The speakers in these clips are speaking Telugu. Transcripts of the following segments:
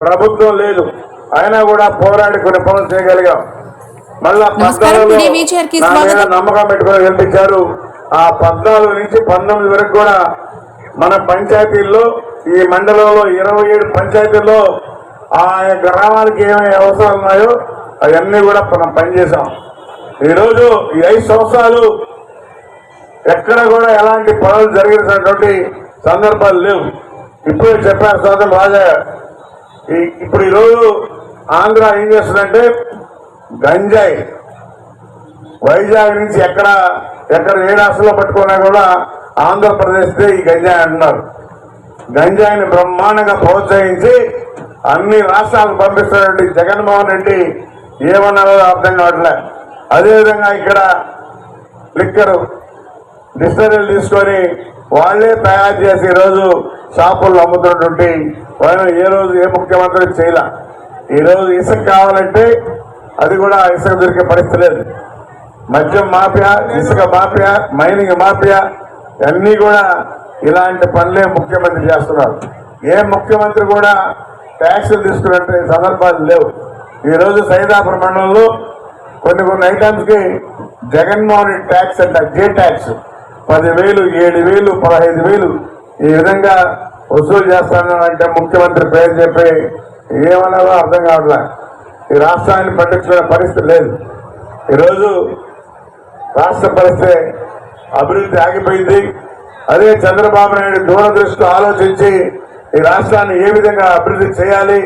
ప్రభుత్వం లేదు. అయినా కూడా పోరాడి కొన్ని పనులు చేయగలిగాం. మళ్ళా. నమ్మకం పెట్టుకొని గెలిపించారు. ఆ పద్నాలుగు నుంచి పంతొమ్మిది వరకు కూడా మన పంచాయతీల్లో ఈ మండలంలో ఇరవై ఏడు పంచాయతీల్లో ఆ గ్రామానికి ఏమేమి అవసరాలు ఉన్నాయో అవన్నీ కూడా మనం పనిచేసాం ఈరోజు ఈ ఐదు సంవత్సరాలు ఎక్కడ కూడా ఎలాంటి పనులు జరిగినటువంటి సందర్భాలు లేవు. ఇప్పుడే చెప్పారు సోదరు రాజా ఇప్పుడు ఈరోజు ఆంధ్ర ఏం చేస్తుందంటే గంజాయి. వైజాగ్ నుంచి ఎక్కడ ఎక్కడ ఏ రాష్ట్రంలో పట్టుకున్నా కూడా ఆంధ్రప్రదేశ్ ఈ గంజాయి అంటున్నారు. గంజాయిని బ్రహ్మాండంగా ప్రోత్సహించి అన్ని రాష్ట్రాలకు పంపిస్తున్నటువంటి జగన్మోహన్ రెడ్డి ఏమన్నారో అర్థం కావట్లే. అదేవిధంగా ఇక్కడ లిక్కరు డిస్టరీలు తీసుకొని వాళ్ళే తయారు చేసి ఈరోజు షాపుల్లో అమ్ముతున్నటువంటి వాళ్ళు ఏ రోజు ఏ ముఖ్యమంత్రి చేయలే. ఈరోజు ఇసుక కావాలంటే అది కూడా ఇసుక దొరికే పరిస్థితి లేదు. మద్యం మాఫియా ఇసుక మాఫియా మైనింగ్ మాఫియా అన్నీ కూడా ఇలాంటి పనులే ముఖ్యమంత్రి చేస్తున్నారు. ఏ ముఖ్యమంత్రి కూడా ట్యాక్సులు తీసుకున్నట్టు సందర్భాలు లేవు. ఈరోజు సైదాపురం మండలంలో కొన్ని కొన్ని ఐటమ్స్కి జగన్మోహన్ ట్యాక్స్ అంట జే ట్యాక్స్. పదివేలు ఏడు వేలు పదహైదు వేలు ఈ విధంగా వసూలు చేస్తానంటే ముఖ్యమంత్రి పేరు చెప్పి ఏమన్నారో అర్థం కావట్లే. ఈ రాష్ట్రాన్ని పట్టించుకునే పరిస్థితి లేదు. ఈరోజు రాష్ట్ర పరిస్థితి అభివృద్ధి ఆగిపోయింది. అదే చంద్రబాబు నాయుడు దూరదృష్టి ఆలోచించి ఈ రాష్ట్రాన్ని ఏ విధంగా అభివృద్ధి చేయాలి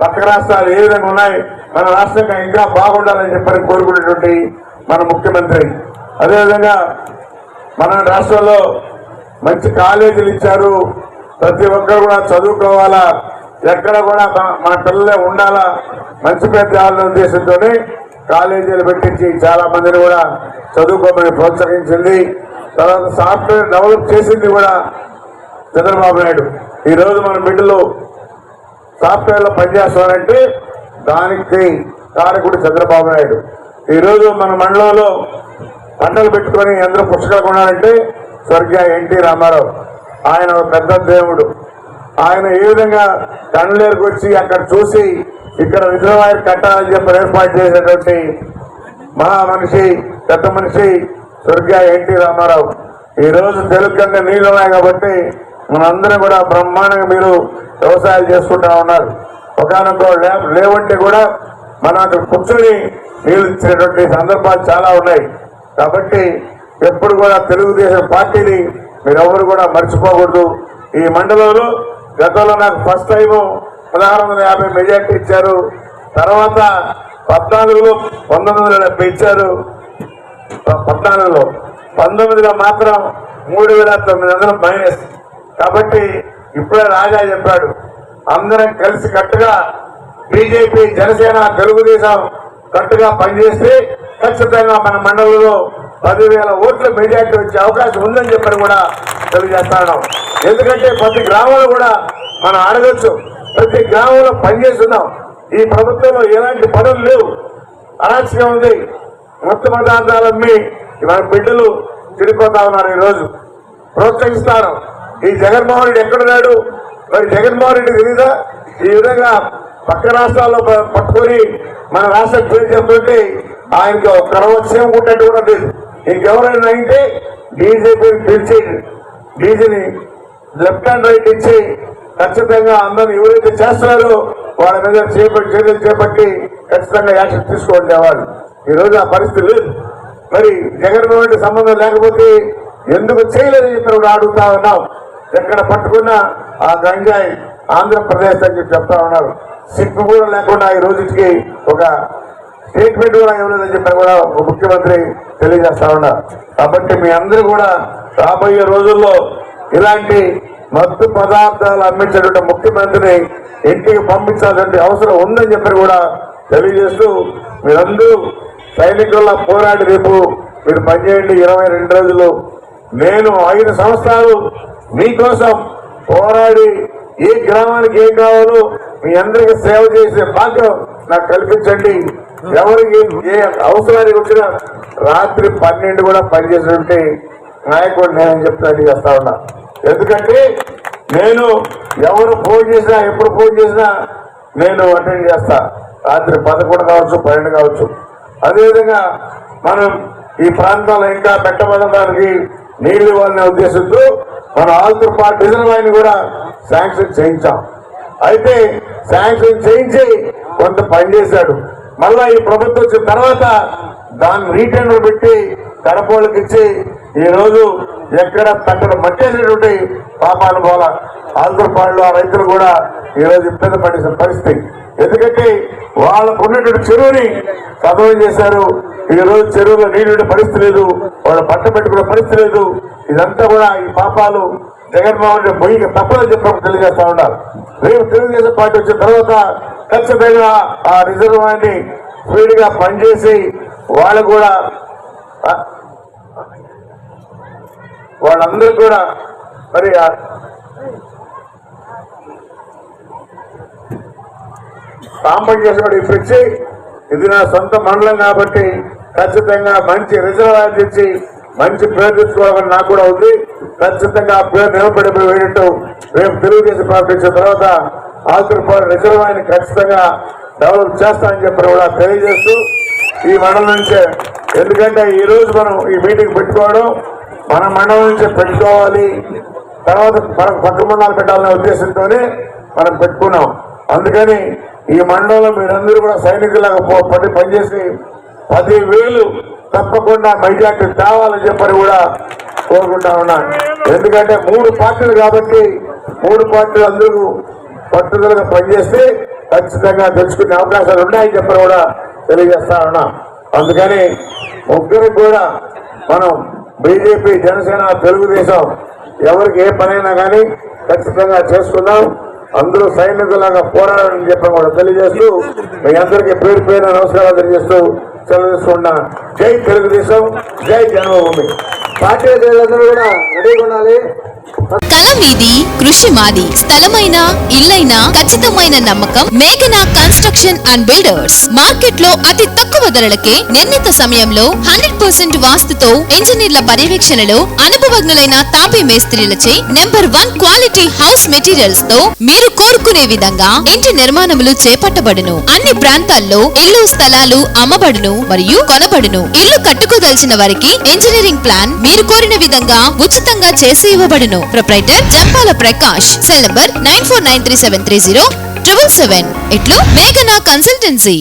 పక్క రాష్ట్రాలు ఏ విధంగా ఉన్నాయి మన రాష్ట్రంగా ఇంకా బాగుండాలని చెప్పని కోరుకునేటువంటి మన ముఖ్యమంత్రి. అదేవిధంగా మన రాష్ట్రంలో మంచి కాలేజీలు ఇచ్చారు. ప్రతి ఒక్కరు కూడా చదువుకోవాలా. ఎక్కడ కూడా మన- మన పిల్లలే ఉండాలా. మంచి పెద్ద ఉద్దేశంతో కాలేజీలు పెట్టించి చాలా మందిని కూడా చదువుకోమని ప్రోత్సహించింది. తర్వాత సాఫ్ట్వేర్ డెవలప్ చేసింది కూడా చంద్రబాబు నాయుడు. ఈరోజు మన బిడ్డలు సాఫ్ట్వేర్లో పనిచేస్తారంటే దానికి కారకుడు చంద్రబాబు నాయుడు. ఈరోజు మన మండలంలో పంటలు పెట్టుకొని అందరూ పుస్తకాలు కొనాలంటే స్వర్గీయ ఎన్టీ రామారావు. ఆయన ఒక పెద్ద దేవుడు. ఆయన ఏ విధంగా కండ్లేరుకు వచ్చి అక్కడ చూసి ఇక్కడ రిజర్వాయర్ కట్టాలని చెప్పి ఏర్పాటు చేసినటువంటి మహా మనిషి పెద్ద మనిషి స్వర్గీయ ఎన్టీ రామారావు. ఈరోజు తెలుగు కంటే నీళ్ళు ఉన్నాయి కాబట్టి మనందరం కూడా బ్రహ్మాండంగా మీరు వ్యవసాయాలు చేసుకుంటా ఉన్నారు. ఒకనొక లేవంటే కూడా మన అక్కడ కూర్చొని నీళ్ళు ఇచ్చినటువంటి సందర్భాలు చాలా ఉన్నాయి. కాబట్టి ఎప్పుడు కూడా తెలుగుదేశం పార్టీని మీరెవరు కూడా మర్చిపోకూడదు. ఈ మండలంలో గతంలో నాకు ఫస్ట్ టైము పదహారు వందల యాభై మెజార్టీ ఇచ్చారు. తర్వాత పద్నాలుగులో పంతొమ్మిది వందల డెబ్బై ఇచ్చారు. పద్నాలుగులో. పంతొమ్మిదిలో మాత్రం మూడు వేల తొమ్మిది వందలు మైనస్ కాబట్టి ఇప్పుడే రాజా చెప్పాడు అందరం కలిసి కట్టుగా బీజేపీ జనసేన తెలుగుదేశం కట్టుగా పనిచేస్తే ఖచ్చితంగా మన మండలంలో పదివేల ఓట్ల మెజార్టీ వచ్చే అవకాశం ఉందని చెప్పని కూడా తెలియజేస్తాను ఎందుకంటే ప్రతి గ్రామంలో కూడా మనం అడగచ్చు ప్రతి గ్రామంలో పనిచేస్తున్నాం. ఈ ప్రభుత్వంలో ఎలాంటి పనులు లేవు. అరాచకం ఉంది. మొత్తం పదార్థాలు అమ్మి మన బిడ్డలు తిరిగిపోతా ఉన్నారు ఈ రోజు ప్రోత్సహిస్తారు ఈ జగన్మోహన్ రెడ్డి ఎక్కడున్నాడు? మరి జగన్మోహన్ రెడ్డి తెలీదా? ఈ విధంగా పక్క రాష్ట్రాల్లో పట్టుకొని మన రాష్ట్రం పేరు చెప్తుంటే ఆయనకు ఒక కుట్టట్టు కూడా లేదు ఇంకెవరైనా అయితే బీజేపీని పిలిచి డీజీని లెఫ్ట్ హ్యాండ్ రైట్ ఇచ్చి ఖచ్చితంగా అందరిని ఎవరైతే చేస్తున్నారో వాళ్ళ మీద చేపట్టి చర్యలు చేపట్టి ఖచ్చితంగా యాక్షన్ తీసుకోండి వాళ్ళు. ఈ రోజు ఆ పరిస్థితి లేదు. మరి జగన్మోహన్ రెడ్డి సంబంధం లేకపోతే ఎందుకు చేయలేదని చెప్పి కూడా అడుగుతా ఉన్నాం. ఎక్కడ పట్టుకున్నా ఆ గంజాయి ఆంధ్రప్రదేశ్ అని చెప్పి చెప్తా ఉన్నారు. సిక్కు కూడా లేకుండా ఈ రోజుకి ఒక స్టేట్మెంట్ కూడా ఇవ్వలేదని చెప్పి కూడా ఒక ముఖ్యమంత్రి తెలియజేస్తా ఉన్నారు. కాబట్టి మీ అందరూ కూడా రాబోయే రోజుల్లో ఇలాంటి మత్తు పదార్థాలు అమ్మించేటువంటి ముఖ్యమంత్రిని ఇంటికి పంపించాల్సిన అవసరం ఉందని చెప్పి కూడా తెలియజేస్తూ మీరందరూ సైనికుల పోరాడి రేపు మీరు పనిచేయండి. ఇరవై రెండు రోజులు నేను ఐదు సంవత్సరాలు మీకోసం పోరాడి ఏ గ్రామానికి ఏం కావాలో మీ అందరికీ సేవ చేసే భాగ్యం నాకు కల్పించండి. ఎవరికి ఏ అవసరానికి వచ్చినా రాత్రి పన్నెండు కూడా పనిచేసినట్టే నాయకుడు నేను చెప్తాను చేస్తా ఉన్నా. ఎందుకంటే నేను ఎవరు ఫోన్ చేసినా ఎప్పుడు ఫోన్ చేసినా నేను అటెండ్ చేస్తా. రాత్రి పదకొండు కావచ్చు పన్నెండు కావచ్చు. అదేవిధంగా మనం ఈ ప్రాంతంలో ఇంకా పెట్టబడడానికి నీళ్ళు ఇవ్వాలనే ఉద్దేశంతో మన ఆల్తూర్ పార్క్ రిజర్వాయర్ని కూడా శాంక్షన్ చేయించాం. అయితే శాంక్షన్ చేయించి కొంత పని చేశాడు. మళ్ళా ఈ ప్రభుత్వం వచ్చిన తర్వాత దాన్ని రీటెండర్ పెట్టి కడపోళ్ళకి ఇచ్చి ఈ రోజు ఎక్కడ తక్కడ మట్టేసినటువంటి పాపాలు పోల ఆంధ్రపాడులో ఆ రైతులు కూడా ఈ రోజు ఇబ్బంది పడే పరిస్థితి. ఎందుకంటే వాళ్ళకు ఉన్నటువంటి చెరువుని సదవం చేశారు. ఈ రోజు చెరువులో నీళ్ళు పరిస్థితి లేదు. వాళ్ళు పంట పెట్టుకునే పరిస్థితి లేదు. ఇదంతా కూడా ఈ పాపాలు జగన్మోహన్ రెడ్డి పొయ్యి తప్పదని చెప్పి తెలియజేస్తా ఉన్నారు. రేపు తెలుగుదేశం పార్టీ వచ్చిన తర్వాత ఖచ్చితంగా ఆ రిజర్వాయర్ని స్పీడ్గా పనిచేసి వాళ్ళు కూడా వాళ్ళందరూ కూడా మరి ఆ కాంపౌండ్ చేసినప్పుడు ఇప్పించి ఇది నా సొంత మండలం కాబట్టి ఖచ్చితంగా మంచి రిజర్వాయర్ తెచ్చి మంచి పేరు తెచ్చుకోవాలని నాకు కూడా ఉంది. ఖచ్చితంగా ఆ పేరు నిలబడిపోయేటట్టు రేపు తెలుగుదేశం పార్టీ తర్వాత ఆకులపాడు రిజర్వాయర్ని ఖచ్చితంగా డెవలప్ చేస్తామని చెప్పి కూడా తెలియజేస్తూ ఈ మండలం నుంచే. ఎందుకంటే ఈ రోజు మనం ఈ మీటింగ్ పెట్టుకోవడం మన మండలం నుంచే పెట్టుకోవాలి. తర్వాత మనం పక్క మండలాలు పెట్టాలనే ఉద్దేశంతోనే మనం పెట్టుకున్నాం. అందుకని ఈ మండలంలో మీరందరూ కూడా సైనికులాగా పో- పడి పనిచేసి పదివేలు తప్పకుండా మెజార్టీ తేవాలని చెప్పని కూడా కోరుకుంటా ఉన్నాను. ఎందుకంటే మూడు పార్టీలు కాబట్టి మూడు పార్టీలు అందరూ పట్టుదలగా పనిచేస్తే ఖచ్చితంగా తెలుసుకునే అవకాశాలు ఉన్నాయని చెప్పని కూడా తెలియజేస్తా ఉన్నా. అందుకని ముగ్గురికి కూడా మనం బీజేపీ జనసేన తెలుగుదేశం ఎవరికి ఏ పనైనా కానీ ఖచ్చితంగా చేసుకుందాం. అందరూ సైనికులాగా పోరాడాలని చెప్పి కూడా తెలియజేస్తూ మీ అందరికీ పేరు పేరు నమస్కారాలు తెలియజేస్తూ సెలవు జై తెలుగుదేశం జై జన్మభూమి పార్టీ కూడా రెడీగా ఉండాలి. మీది కృషి మాది. స్థలమైన ఇల్లైనా ఖచ్చితమైన నమ్మకం మేఘనా కన్స్ట్రక్షన్ అండ్ బిల్డర్స్. మార్కెట్లో అతి తక్కువ ధరలకే నిర్ణీత సమయంలో హండ్రెడ్ పర్సెంట్ వాస్తుతో ఇంజనీర్ల పర్యవేక్షణలో అనుభవజ్ఞులైన తాపీ మేస్త్రీలచే నెంబర్ వన్ క్వాలిటీ హౌస్ మెటీరియల్స్తో మీరు కోరుకునే విధంగా ఇంటి నిర్మాణములు చేపట్టబడును. అన్ని ప్రాంతాల్లో ఇల్లు స్థలాలు అమ్మబడును. మరియు కొనబడును. ఇల్లు కట్టుకోదలిచిన వారికి ఇంజనీరింగ్ ప్లాన్ మీరు కోరిన విధంగా ఉచితంగా చేసి ఇవ్వబడును. Proprietor Jampala Prakash. Cell number nine four nine three seven three zero triple seven ఇట్లు మేఘనా కన్సల్టెన్సీ